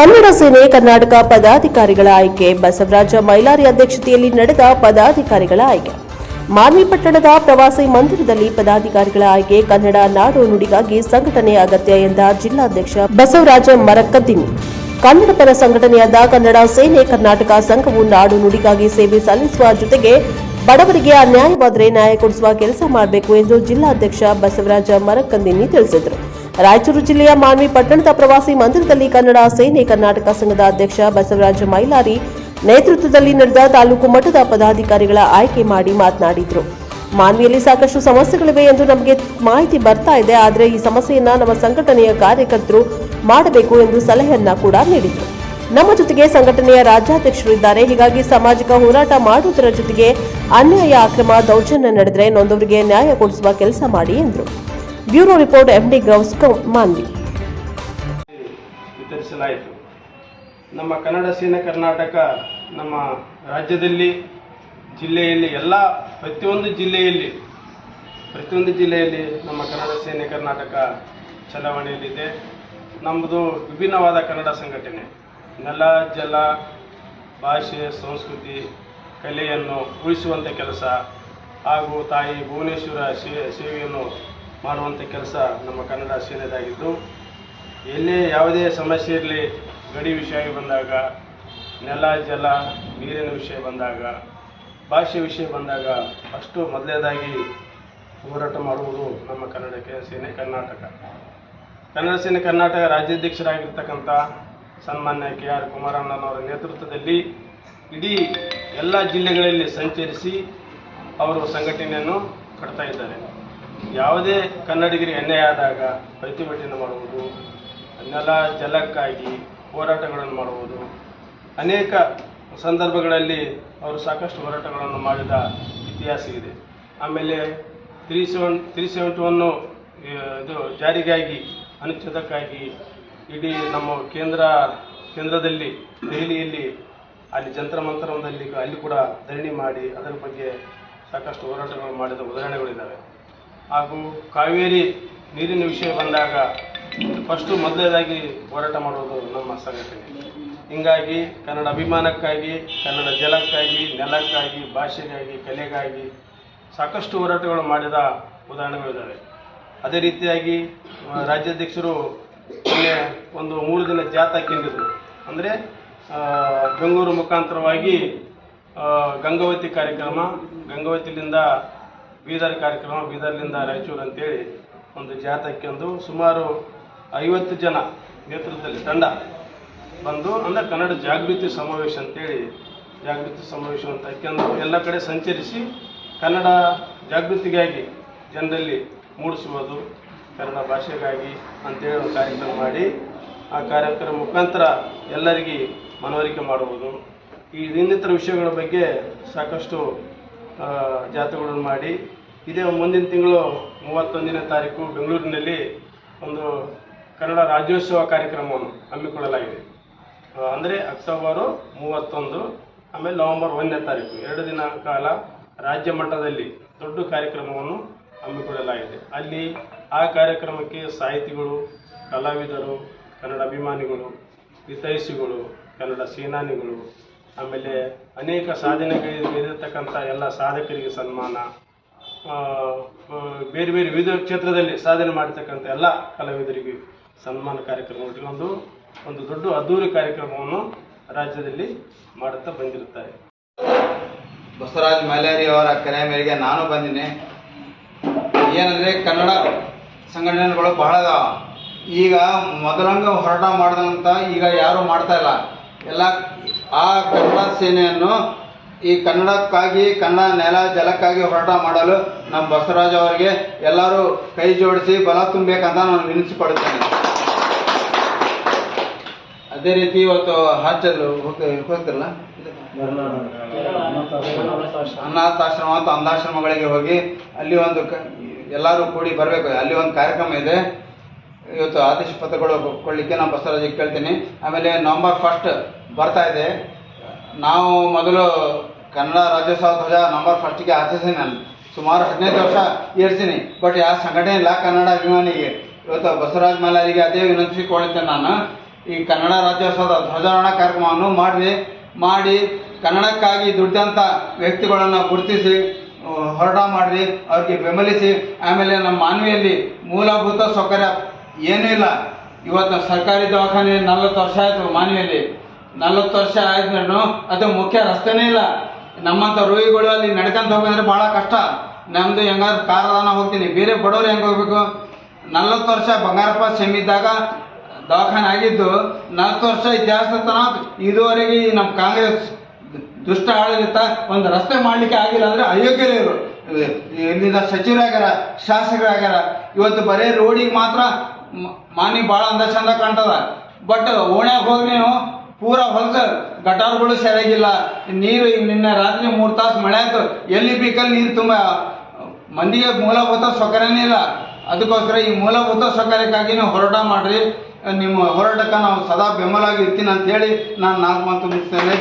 ಕನ್ನಡ ಸೇನೆ ಕರ್ನಾಟಕ ಪದಾಧಿಕಾರಿಗಳ ಆಯ್ಕೆ. ಬಸವರಾಜ ಮೈಲಾರಿ ಅಧ್ಯಕ್ಷತೆಯಲ್ಲಿ ನಡೆದ ಪದಾಧಿಕಾರಿಗಳ ಆಯ್ಕೆ. ಮಾನ್ವಿ ಪಟ್ಟಣದ ಪ್ರವಾಸಿ ಮಂದಿರದಲ್ಲಿ ಪದಾಧಿಕಾರಿಗಳ ಆಯ್ಕೆ. ಕನ್ನಡ ನಾಡು ನುಡಿಗಾಗಿ ಸಂಘಟನೆ ಅಗತ್ಯ ಎಂದ ಜಿಲ್ಲಾಧ್ಯಕ್ಷ ಬಸವರಾಜ ಮರಕದ್ದಿನಿ. ಕನ್ನಡ ಪರ ಸಂಘಟನೆಯಾದ ಕನ್ನಡ ಸೇನೆ ಕರ್ನಾಟಕ ಸಂಘವು ನಾಡು ನುಡಿಗಾಗಿ ಸೇವೆ ಸಲ್ಲಿಸುವ ಜೊತೆಗೆ ಬಡವರಿಗೆ ಅನ್ಯಾಯವಾದರೆ ನ್ಯಾಯ ಕೊಡಿಸುವ ಕೆಲಸ ಮಾಡಬೇಕು ಎಂದು ಜಿಲ್ಲಾಧ್ಯಕ್ಷ ಬಸವರಾಜ ಮರಕಂದಿನಿ ತಿಳಿಸಿದರು. ರಾಯಚೂರು ಜಿಲ್ಲೆಯ ಮಾನ್ವಿ ಪಟ್ಟಣದ ಪ್ರವಾಸಿ ಮಂದಿರದಲ್ಲಿ ಕನ್ನಡ ಸೇನೆ ಕರ್ನಾಟಕ ಸಂಘದ ಅಧ್ಯಕ್ಷ ಬಸವರಾಜ ಮೈಲಾರಿ ನೇತೃತ್ವದಲ್ಲಿ ನಡೆದ ತಾಲೂಕು ಮಟ್ಟದ ಪದಾಧಿಕಾರಿಗಳ ಆಯ್ಕೆ ಮಾಡಿ ಮಾತನಾಡಿದರು. ಮಾನ್ವಿಯಲ್ಲಿ ಸಾಕಷ್ಟು ಸಮಸ್ಯೆಗಳಿವೆ ಎಂದು ನಮಗೆ ಮಾಹಿತಿ ಬರ್ತಾ ಇದೆ. ಆದರೆ ಈ ಸಮಸ್ಯೆಯನ್ನ ನಮ್ಮ ಸಂಘಟನೆಯ ಕಾರ್ಯಕರ್ತರು ಮಾಡಬೇಕು ಎಂದು ಸಲಹೆಯನ್ನ ಕೂಡ ನೀಡಿದರು. ನಮ್ಮ ಜೊತೆಗೆ ಸಂಘಟನೆಯ ರಾಜ್ಯಾಧ್ಯಕ್ಷರು ಇದ್ದಾರೆ. ಹೀಗಾಗಿ ಸಾಮಾಜಿಕ ಹೋರಾಟ ಮಾಡುವುದರ ಜೊತೆಗೆ ಅನ್ಯಾಯ, ಅಕ್ರಮ ದೌರ್ಜನ್ಯ ನಡೆದರೆ ನೊಂದವರಿಗೆ ನ್ಯಾಯ ಕೊಡಿಸುವ ಕೆಲಸ ಮಾಡಿ ಎಂದರು. ಬ್ಯೂರೋ ರಿಪೋರ್ಟ್ ಎಂಡಿ ಮಾನ್ವಿ ವಿತರಿಸಲಾಯಿತು. ನಮ್ಮ ಕನ್ನಡ ಸೇನೆ ಕರ್ನಾಟಕ, ನಮ್ಮ ರಾಜ್ಯದಲ್ಲಿ, ಜಿಲ್ಲೆಯಲ್ಲಿ, ಎಲ್ಲ ಪ್ರತಿಯೊಂದು ಜಿಲ್ಲೆಯಲ್ಲಿ ಪ್ರತಿಯೊಂದು ಜಿಲ್ಲೆಯಲ್ಲಿ ನಮ್ಮ ಕನ್ನಡ ಸೇನೆ ಕರ್ನಾಟಕ ಚಲಾವಣೆಯಲ್ಲಿದೆ. ನಮ್ಮದು ವಿಭಿನ್ನವಾದ ಕನ್ನಡ ಸಂಘಟನೆ. ನೆಲ, ಜಲ, ಭಾಷೆ, ಸಂಸ್ಕೃತಿ, ಕಲೆಯನ್ನು ಉಳಿಸುವಂಥ ಕೆಲಸ ಹಾಗೂ ತಾಯಿ ಭುವನೇಶ್ವರ ಸೇವೆಯನ್ನು ಮಾಡುವಂಥ ಕೆಲಸ ನಮ್ಮ ಕನ್ನಡ ಸೇನೆದಾಗಿದ್ದು ಎಲ್ಲೇ ಯಾವುದೇ ಸಮಸ್ಯೆ ಇರಲಿ, ಗಡಿ ವಿಷಯ ಬಂದಾಗ, ನೆಲ, ಜಲ, ನೀರಿನ ವಿಷಯ ಬಂದಾಗ, ಭಾಷೆ ವಿಷಯ ಬಂದಾಗ ಅಷ್ಟು ಮೊದಲನೇದಾಗಿ ಹೋರಾಟ ಮಾಡುವುದು ನಮ್ಮ ಕನ್ನಡಕ್ಕೆ ಸೇನೆ ಕರ್ನಾಟಕ. ಕನ್ನಡ ಸೇನೆ ಕರ್ನಾಟಕ ರಾಜ್ಯಾಧ್ಯಕ್ಷರಾಗಿರ್ತಕ್ಕಂಥ ಸನ್ಮಾನ್ಯ ಕೆ ಆರ್ ಕುಮಾರಣ್ಣನವರ ನೇತೃತ್ವದಲ್ಲಿ ಇಡೀ ಎಲ್ಲ ಜಿಲ್ಲೆಗಳಲ್ಲಿ ಸಂಚರಿಸಿ ಅವರು ಸಂಘಟನೆಯನ್ನು ಕಟ್ತಾ ಇದ್ದಾರೆ. ಯಾವುದೇ ಕನ್ನಡಿಗರಿಗೆ ಅನ್ಯಾಯ ಪ್ರತಿಭಟನೆ ಮಾಡುವುದು ನೆಲ ಜಲಕ್ಕಾಗಿ ಹೋರಾಟಗಳನ್ನು ಮಾಡುವುದು. ಅನೇಕ ಸಂದರ್ಭಗಳಲ್ಲಿ ಅವರು ಸಾಕಷ್ಟು ಹೋರಾಟಗಳನ್ನು ಮಾಡಿದ ಇತಿಹಾಸ ಇದೆ. ಆಮೇಲೆ three seven three seventy one ಇದು ಜಾರಿಗಾಗಿ ಅನುಚ್ಛೇದಕ್ಕಾಗಿ ಇಡೀ ನಮ್ಮ ಕೇಂದ್ರ, ಕೇಂದ್ರದಲ್ಲಿ ದೆಹಲಿಯಲ್ಲಿ ಅಲ್ಲಿ ಜಂತ್ರ ಮಂತ್ರದಲ್ಲಿ ಅಲ್ಲಿ ಕೂಡ ಧರಣಿ ಮಾಡಿ ಅದರ ಬಗ್ಗೆ ಸಾಕಷ್ಟು ಹೋರಾಟಗಳು ಮಾಡಿದ ಉದಾಹರಣೆಗಳಿದ್ದಾವೆ. ಹಾಗೂ ಕಾವೇರಿ ನೀರಿನ ವಿಷಯ ಬಂದಾಗ ಫಸ್ಟು ಮೊದಲನೇದಾಗಿ ಹೋರಾಟ ಮಾಡೋದು ನಮ್ಮ ಸಂಘಟನೆ. ಹಿಂಗಾಗಿ ಕನ್ನಡ ಅಭಿಮಾನಕ್ಕಾಗಿ, ಕನ್ನಡ ಜಲಕ್ಕಾಗಿ, ನೆಲಕ್ಕಾಗಿ, ಭಾಷೆಗಾಗಿ, ಕಲೆಗಾಗಿ ಸಾಕಷ್ಟು ಹೋರಾಟಗಳು ಮಾಡಿದ ಉದಾಹರಣೆಗಳಿದ್ದಾವೆ ಅದೇ ರೀತಿಯಾಗಿ ರಾಜ್ಯಾಧ್ಯಕ್ಷರು ಮೊನ್ನೆ ಒಂದು ಮೂರು ದಿನ ಜಾಥಾ ಕೇಂದ್ರದ್ದು ಅಂದರೆ ಬೆಂಗಳೂರು ಮುಖಾಂತರವಾಗಿ ಗಂಗಾವತಿ ಕಾರ್ಯಕ್ರಮ, ಗಂಗಾವತಿಲಿಂದ ಬೀದರ್ ಕಾರ್ಯಕ್ರಮ ಬೀದರ್ಲಿಂದ ರಾಯಚೂರು ಅಂತೇಳಿ ಒಂದು ಜಾಥಾಕ್ಕೆಂದು ಸುಮಾರು ಐವತ್ತು ಜನ ನೇತೃತ್ವದಲ್ಲಿ ತಂಡ ಬಂದು, ಅಂದರೆ ಕನ್ನಡ ಜಾಗೃತಿ ಸಮಾವೇಶ ಅಂತೇಳಿ, ಜಾಗೃತಿ ಸಮಾವೇಶ ಅಂತ ಹಾಕ್ಯಂದು ಎಲ್ಲ ಕಡೆ ಸಂಚರಿಸಿ ಕನ್ನಡ ಜಾಗೃತಿಗಾಗಿ ಜನರಲ್ಲಿ ಮೂಡಿಸುವುದು ಕನ್ನಡ ಭಾಷೆಗಾಗಿ ಅಂತೇಳಿ ಒಂದು ಕಾರ್ಯಕ್ರಮ ಮಾಡಿ, ಆ ಕಾರ್ಯಕ್ರಮ ಮುಖಾಂತರ ಎಲ್ಲರಿಗೆ ಮನವರಿಕೆ ಮಾಡುವುದು. ಈ ಇನ್ನಿತರ ವಿಷಯಗಳ ಬಗ್ಗೆ ಸಾಕಷ್ಟು ಆ, ಜಾಥಾಗಳನ್ನು ಮಾಡಿ ಇದೇ ಮುಂದಿನ ತಿಂಗಳು ಮೂವತ್ತೊಂದನೇ ತಾರೀಕು ಬೆಂಗಳೂರಿನಲ್ಲಿ ಒಂದು ಕನ್ನಡ ರಾಜ್ಯೋತ್ಸವ ಕಾರ್ಯಕ್ರಮವನ್ನು ಹಮ್ಮಿಕೊಳ್ಳಲಾಗಿದೆ. ಅಂದರೆ ಅಕ್ಟೋಬರು ಮೂವತ್ತೊಂದು ಆಮೇಲೆ ನವೆಂಬರ್ ಒಂದನೇ ತಾರೀಕು ಎರಡು ದಿನ ಕಾಲ ರಾಜ್ಯ ಮಟ್ಟದಲ್ಲಿ ದೊಡ್ಡ ಕಾರ್ಯಕ್ರಮವನ್ನು ಹಮ್ಮಿಕೊಳ್ಳಲಾಗಿದೆ. ಅಲ್ಲಿ ಆ ಕಾರ್ಯಕ್ರಮಕ್ಕೆ ಸಾಹಿತಿಗಳು ಕಲಾವಿದರು ಕನ್ನಡ ಅಭಿಮಾನಿಗಳು ಹಿತೈಷಿಗಳು ಕನ್ನಡ ಸೇನಾನಿಗಳು ಆಮೇಲೆ ಅನೇಕ ಸಾಧನೆಗಳಿರತಕ್ಕಂಥ ಎಲ್ಲ ಸಾಧಕರಿಗೆ ಸನ್ಮಾನ ಬೇರೆ ಬೇರೆ ವಿವಿಧ ಕ್ಷೇತ್ರದಲ್ಲಿ ಸಾಧನೆ ಮಾಡಿರ್ತಕ್ಕಂಥ ಎಲ್ಲ ಕಲಾವಿದರಿಗೆ ಸನ್ಮಾನ ಕಾರ್ಯಕ್ರಮ ಒಂದು ಒಂದು ದೊಡ್ಡ ಅದ್ದೂರಿ ಕಾರ್ಯಕ್ರಮವನ್ನು ರಾಜ್ಯದಲ್ಲಿ ಮಾಡುತ್ತಾ ಬಂದಿರುತ್ತಾರೆ. ಬಸವರಾಜ್ ಮೈಲಾರಿ ಅವರ ಕರೆ ಮೇರೆಗೆ ನಾನು ಬಂದಿನಿ. ಏನಂದರೆ ಕನ್ನಡ ಸಂಘಟನೆಗಳು ಬಹಳ ಈಗ ಮೊದಲಂಗ ಹೋರಾಟ ಮಾಡಿದಂಥ ಈಗ ಯಾರು ಮಾಡ್ತಾ ಇಲ್ಲ. ಎಲ್ಲ ಆ ಕನ್ನಡ ಸೇನೆಯನ್ನು ಈ ಕನ್ನಡಕ್ಕಾಗಿ, ಕನ್ನಡ ನೆಲ ಜಲಕ್ಕಾಗಿ ಹೋರಾಟ ಮಾಡಲು ನಮ್ಮ ಬಸವರಾಜ್ ಅವರಿಗೆ ಎಲ್ಲರೂ ಕೈ ಜೋಡಿಸಿ ಬಲ ತುಂಬಬೇಕಂತ ನಾನು ನೆನೆಸಿಕೊಡುತ್ತೇನೆ ಅದೇ ರೀತಿ ಇವತ್ತು ಹಾಚಲು ಹೋಗ್ತಿರಲ್ಲ? ಅನಾಥಾಶ್ರಮ ಮತ್ತು ಅಂಧಾಶ್ರಮಗಳಿಗೆ ಹೋಗಿ ಅಲ್ಲಿ ಒಂದು ಎಲ್ಲರೂ ಕೂಡಿ ಬರಬೇಕು. ಅಲ್ಲಿ ಒಂದು ಕಾರ್ಯಕ್ರಮ ಇದೆ. ಇವತ್ತು ಆದೇಶ ಪತ್ರಗಳು ಕೊಡಲಿಕ್ಕೆ ನಾನು ಬಸವರಾಜಿಗೆ ಕೇಳ್ತೀನಿ. ಆಮೇಲೆ ನವಂಬರ್ ಫಸ್ಟ್ ಬರ್ತಾ ಇದೆ. ನಾವು ಮೊದಲು ಕನ್ನಡ ರಾಜ್ಯೋತ್ಸವ ಧ್ವಜ ನಂಬರ್ ಫಸ್ಟಿಗೆ ಆಚರಿಸಿನಿ ನಾನು. ಸುಮಾರು ಹದಿನೈದು ವರ್ಷ ಏರ್ತೀನಿ ಬಟ್ ಯಾವ ಸಂಘಟನೆ ಇಲ್ಲ ಕನ್ನಡ ಅಭಿಮಾನಿಗೆ. ಇವತ್ತು ಬಸವರಾಜ ಮಲ್ಲಾರಿಗೆ ಅದೇ ವಿನಂತಿಸಿಕೊಳ್ಳುತ್ತೆ ನಾನು. ಈ ಕನ್ನಡ ರಾಜ್ಯೋತ್ಸವದ ಧ್ವಜಾರೋಹಣ ಕಾರ್ಯಕ್ರಮವನ್ನು ಮಾಡಿರಿ. ಮಾಡಿ ಕನ್ನಡಕ್ಕಾಗಿ ದುಡ್ಡಂಥ ವ್ಯಕ್ತಿಗಳನ್ನು ಗುರುತಿಸಿ ಹೋರಾಟ ಮಾಡಿರಿ. ಅವ್ರಿಗೆ ಬೆಂಬಲಿಸಿ. ಆಮೇಲೆ ನಮ್ಮ ಮಾನವಿಯಲ್ಲಿ ಮೂಲಭೂತ ಸೌಕರ್ಯ ಏನೂ ಇಲ್ಲ. ಇವತ್ತು ಸರ್ಕಾರಿ ದವಾಖಾನೆ ನಲ್ವತ್ತು ವರ್ಷ ಆಯಿತು ಮಾನವಿಯಲ್ಲಿ. ನಲ್ವತ್ತು ವರ್ಷ ಆದ್ರೂ ಅದು ಮುಖ್ಯ ರಸ್ತೆನೇ ಇಲ್ಲ. ನಮ್ಮಂಥ ರೋಗಿಗಳು ಅಲ್ಲಿ ನಡ್ಕೊಂತ ಹೋಗಂದ್ರೆ ಭಾಳ ಕಷ್ಟ. ನಮ್ಮದು ಹೆಂಗಾದ್ರು ಕಾರದಾನ ಹೋಗ್ತೀನಿ. ಬೇರೆ ಬಡವ್ರು ಹೆಂಗೆ ಹೋಗ್ಬೇಕು? ನಲ್ವತ್ತು ವರ್ಷ ಬಂಗಾರಪ್ಪ ಸೆಮ್ ಇದ್ದಾಗ ದವಾಖಾನೆ ಆಗಿದ್ದು, ನಲ್ವತ್ತು ವರ್ಷ ಇತಿಹಾಸ ಇದುವರೆಗೆ ನಮ್ಮ ಕಾಂಗ್ರೆಸ್ ದುಷ್ಟ ಆಡಳಿತ ಒಂದು ರಸ್ತೆ ಮಾಡಲಿಕ್ಕೆ ಆಗಿಲ್ಲ ಅಂದರೆ ಅಯೋಗ್ಯರೇ ಇವರು. ಇಲ್ಲಿಂದ ಸಚಿವರಾಗ್ಯಾರ, ಶಾಸಕರಾಗ್ಯಾರ, ಇವತ್ತು ಬರೀ ರೋಡಿಗೆ ಮಾತ್ರ ಮಾನಿ ಭಾಳ ಅಂದ ಚಂದ ಕಾಣ್ತದ. ಬಟ್ ಓಣ್ಯಾಗ ಹೋಗಿ ನೀವು ಪೂರ ಹೊಲಸ ಗಟಾರ್ಗಳು ಸರಿಯಾಗಿಲ್ಲ ನೀರು ನಿನ್ನೆ ರಾತ್ರಿ ಮೂರು ತಾಸು ಮಳೆ ಆಯ್ತು. ಎಲ್ಲಿ ಬೇಕಲ್ಲಿ ನೀರು ತುಂಬ, ಮಂದಿಗೆ ಮೂಲಭೂತ ಸೌಕರ್ಯನೇ ಇಲ್ಲ. ಅದಕ್ಕೋಸ್ಕರ ಈ ಮೂಲಭೂತ ಸೌಕರ್ಯಕ್ಕಾಗಿ ನೀವು ಹೋರಾಟ ಮಾಡ್ರಿ. ನಿಮ್ಮ ಹೋರಾಟಕ್ಕೆ ನಾವು ಸದಾ ಬೆಂಬಲವಾಗಿ ಇರ್ತೀನಿ ಅಂತ ಹೇಳಿ ನಾನು ನಾಲ್ಕು ಮಾತು ಮುಗಿಸ್ತೇನೆ.